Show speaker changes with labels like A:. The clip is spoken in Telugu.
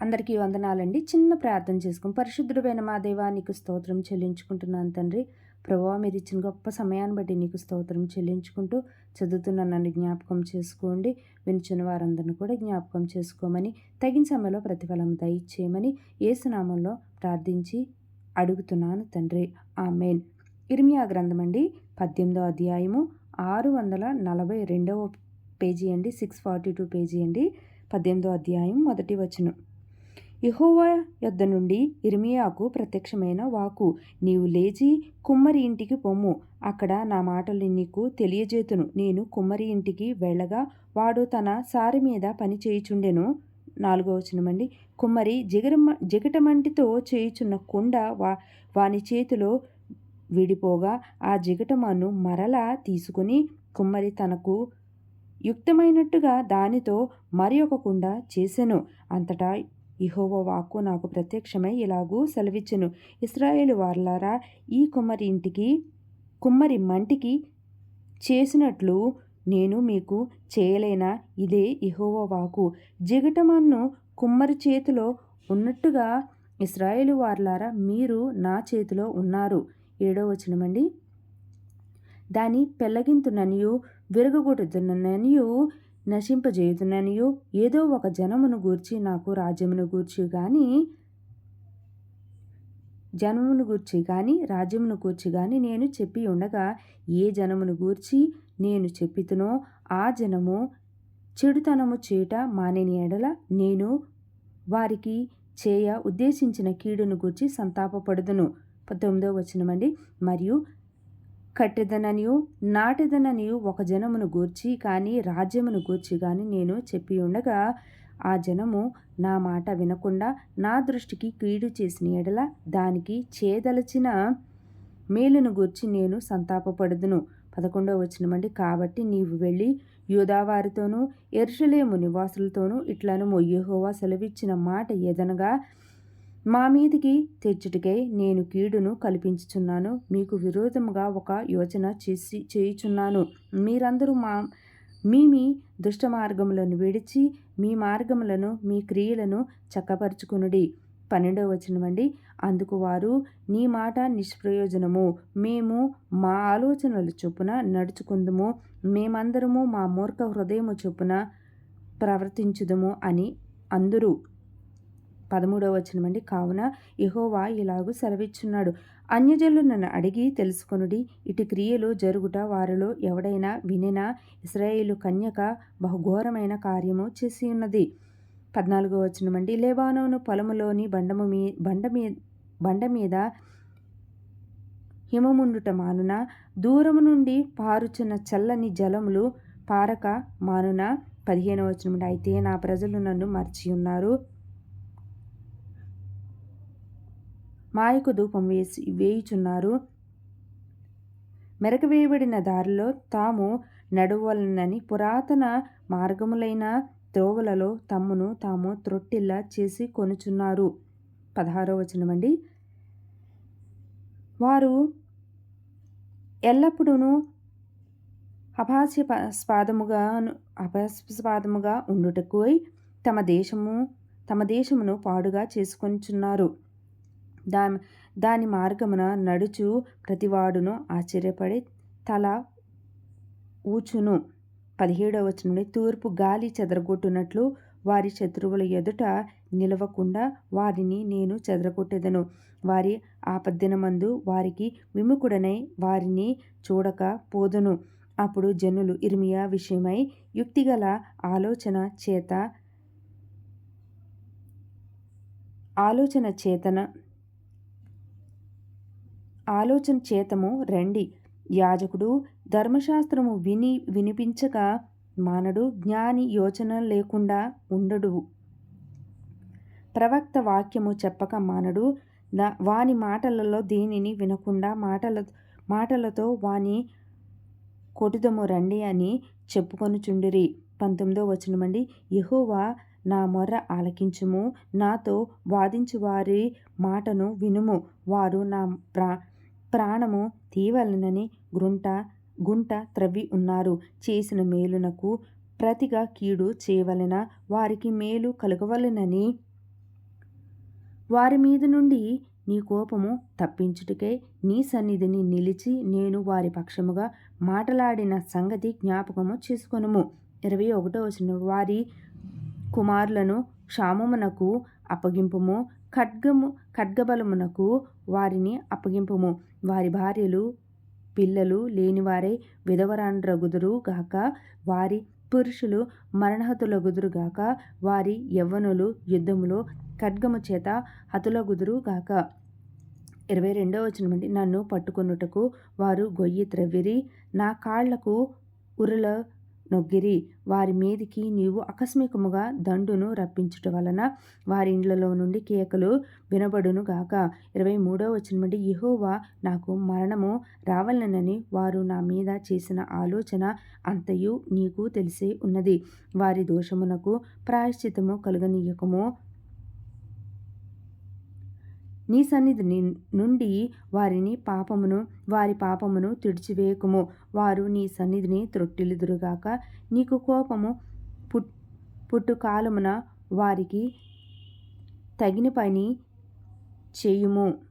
A: అందరికీ వందనాలండి. చిన్న ప్రార్థన చేసుకుని పరిశుద్ధుడైన మా దేవా నీకు స్తోత్రం చెల్లించుకుంటున్నాను తండ్రి. ప్రభావ మీరు ఇచ్చిన గొప్ప సమయాన్ని బట్టి నీకు స్తోత్రం చెల్లించుకుంటూ చదువుతున్న నన్ను జ్ఞాపకం చేసుకోండి. వినిచిన వారందరిని కూడా జ్ఞాపకం చేసుకోమని తగిన సమయంలో ప్రతిఫలం దయచేయమని ఏసునామంలో ప్రార్థించి అడుగుతున్నాను తండ్రి. ఆ మెయిన్ ఇర్మియా గ్రంథం అండి పద్దెనిమిదో అధ్యాయము ఆరు వందల నలభై రెండవ పేజీ అండి సిక్స్ ఫార్టీ టూ పేజీ అండి పద్దెనిమిదో అధ్యాయం మొదటి వచనం. యహోవా యొద్ద నుండి ఇర్మియాకు ప్రత్యక్షమైన వాకు నీవు లేచి కుమ్మరి ఇంటికి పొమ్ము. అక్కడ నా మాటలు నీకు తెలియజేతును. నేను కుమ్మరి ఇంటికి వెళ్ళగా వాడు తన సారి మీద పని చేయుచుండెను. నాలుగో వచనమండి. కుమ్మరి జిగరమ జిగటమంటితో చేయుచున్న కుండ వా వాని చేతిలో విడిపోగా ఆ జిగటమను మరలా తీసుకుని కుమ్మరి తనకు యుక్తమైనట్టుగా దానితో మరి ఒక కుండ చేసెను. అంతటా ఇహోవో వాక్కు నాకు ప్రత్యక్షమై ఇలాగూ సెలవిచ్చెను. ఇస్రాయేలు వార్లారా ఈ కుమ్మరి ఇంటికి కుమ్మరి మంటికి చేసినట్లు నేను మీకు చేయలేనా? ఇదే ఇహోవో వాకు జిగటమన్ను కుమ్మరి చేతిలో ఉన్నట్టుగా ఇస్రాయేలు వార్లారా మీరు నా చేతిలో ఉన్నారు. ఏడో వచనమండి. దాని పెళ్ళగింతుననియు విరగొట్టుతున్ననియు నశింపజేయుతున్ననియు ఏదో ఒక జనమును గూర్చి నాకు రాజ్యమును గూర్చి కానీ జనమును గూర్చి కానీ రాజ్యమును గూర్చి కానీ నేను చెప్పి ఉండగా ఏ జనమును గూర్చి నేను చెప్పితునో ఆ జనము చెడుతనము చేట మానేని ఎడల నేను వారికి చేయ ఉద్దేశించిన కీడును గూర్చి సంతాపపడుదును. పంతొమ్మిదో వచనమండి. మరియు కట్టెదననియు నాటెదననియు ఒక జనమును గూర్చి కానీ రాజ్యమును గూర్చి కానీ నేను చెప్పి ఉండగా ఆ జనము నా మాట వినకుండా నా దృష్టికి కీడు చేసిన ఎడల దానికి చేదలచిన మేలును గూర్చి నేను సంతాపపడుదును. పదకొండవ వచ్చినమండి కాబట్టి నీవు వెళ్ళి యూదావారితోనూ ఎర్షలేము నివాసులతోనూ ఇట్లను మొయ్యహోవా సెలవిచ్చిన మాట ఏదనగా మా మీదికి తెచ్చుటకై నేను కీడును కల్పించుచున్నాను. మీకు విరోధముగా ఒక యోచన చేసి చేయుచున్నాను. మీరందరూ మా మీ మీ దుష్ట మార్గములను విడిచి మీ మార్గములను మీ క్రియలను చక్కపరుచుకునుడి. పన్నెండవ వచనమండి అందుకు వారు నీ మాట నిష్ప్రయోజనము. మేము మా ఆలోచనలు చొప్పున నడుచుకుందుము. మేమందరము మా మూర్ఖ హృదయము చొప్పున ప్రవర్తించుదము అని అందరూ పదమూడవ వచనమండి. కావున యహోవా ఇలాగూ సెలవిచ్చున్నాడు. అన్యజనులు నన్ను అడిగి తెలుసుకొనుడి. ఇటు క్రియలు జరుగుట వారిలో ఎవడైనా వినినా? ఇస్రాయేలు కన్యక బహుఘోరమైన కార్యము చేసి ఉన్నది పద్నాలుగో వచనమండి. లేబానోను పొలములోని బండము మీ బండ మీద బండ మీద హిమముండుట మానున? దూరము నుండి పారుచున్న చల్లని జలములు పారక మానున? పదిహేనవ వచనముండి. అయితే నా ప్రజలు నన్ను మర్చి ఉన్నారు మాయకు ధూపం వేసి వేయుచున్నారు. మెరకవేయబడిన దారిలో తాము నడవలనని పురాతన మార్గములైన త్రోవలలో తమ్మును తాము త్రొట్టిల్లా చేసి కొనుచున్నారు. పదహారో వచనమండి వారు ఎల్లప్పుడూ అపాస్యస్పాదముగా అపాస్పదముగా ఉండుటకు తమ దేశము తమ దేశమును పాడుగా చేసుకొనిచున్నారు. దా దాని మార్గమున నడుచు ప్రతివాడును ఆశ్చర్యపడి తల ఊచును. పదిహేడవ వచనంలో తూర్పు గాలి చెదరగొట్టునట్లు వారి శత్రువుల ఎదుట నిలవకుండా వారిని నేను చెదరగొట్టెదను. వారి ఆపద్దినమందు వారికి విముఖుడనై వారిని చూడక పోదును. అప్పుడు జనులు ఇర్మియా విషయమై యుక్తిగల ఆలోచన చేత ఆలోచన చేతన ఆలోచన చేతము రండి. యాజకుడు ధర్మశాస్త్రము విని వినిపించక మానడు జ్ఞాని యోచన లేకుండా ఉండడు. ప్రవక్త వాక్యము చెప్పక మానడు. వాని మాటలలో దేనిని వినకుండా మాటల మాటలతో వాని కొటుదము రండి అని చెప్పుకొనుచుండిరి. పంతొమ్మిదో వచనమండి. యహోవా నా మొర్ర ఆలకించుము నాతో వాదించు వారి మాటను వినుము. వారు నా ప్రా ప్రాణము తీవలనని గుంట గుంట త్రవ్వి ఉన్నారు. చేసిన మేలునకు ప్రతిగా కీడు చేయవలన వారికి మేలు కలగవలనని. వారి మీద నుండి నీ కోపము తప్పించుటకై నీ సన్నిధిని నిలిచి నేను వారి పక్షముగా మాటలాడిన సంగతి జ్ఞాపకము చేసుకొనుము. ఇరవై ఒకటో వచ్చిన వారి కుమారులను క్షామమునకు అప్పగింపుము. ఖడ్గము ఖడ్గబలమునకు వారిని అప్పగింపుము. వారి భార్యలు పిల్లలు లేనివారై విధవరాండ్రగుదురు గాక వారి పురుషులు మరణహతులగుదురు గాక వారి యవ్వనులు యుద్ధములో ఖడ్గము చేత హతులగుదురు గాక. ఇరవై రెండవ వచనం నన్ను పట్టుకొనుటకు వారు గొయ్యి త్రవ్విరి నా కాళ్ళకు ఉరుల నొగ్గిరి. వారి మీదికి నీవు ఆకస్మికముగా దండును రప్పించుట వలన వారి ఇండ్లలో నుండి కేకలు వినబడును గాక. ఇరవై మూడో వచ్చిన నుండి యహోవా నాకు మరణము రావాలనని వారు నా మీద చేసిన ఆలోచన అంతయు నీకు తెలిసే ఉన్నది. వారి దోషమునకు ప్రాయశ్చితము కలుగనీయకము. నీ సన్నిధి నుండి వారిని పాపమును వారి పాపమును తుడిచివేయకుము వారు నీ సన్నిధిని త్రొట్టిలుదురుగాక. నీకు కోపము పుట్ పుట్టుకాలమున వారికి తగిన పని చేయుము.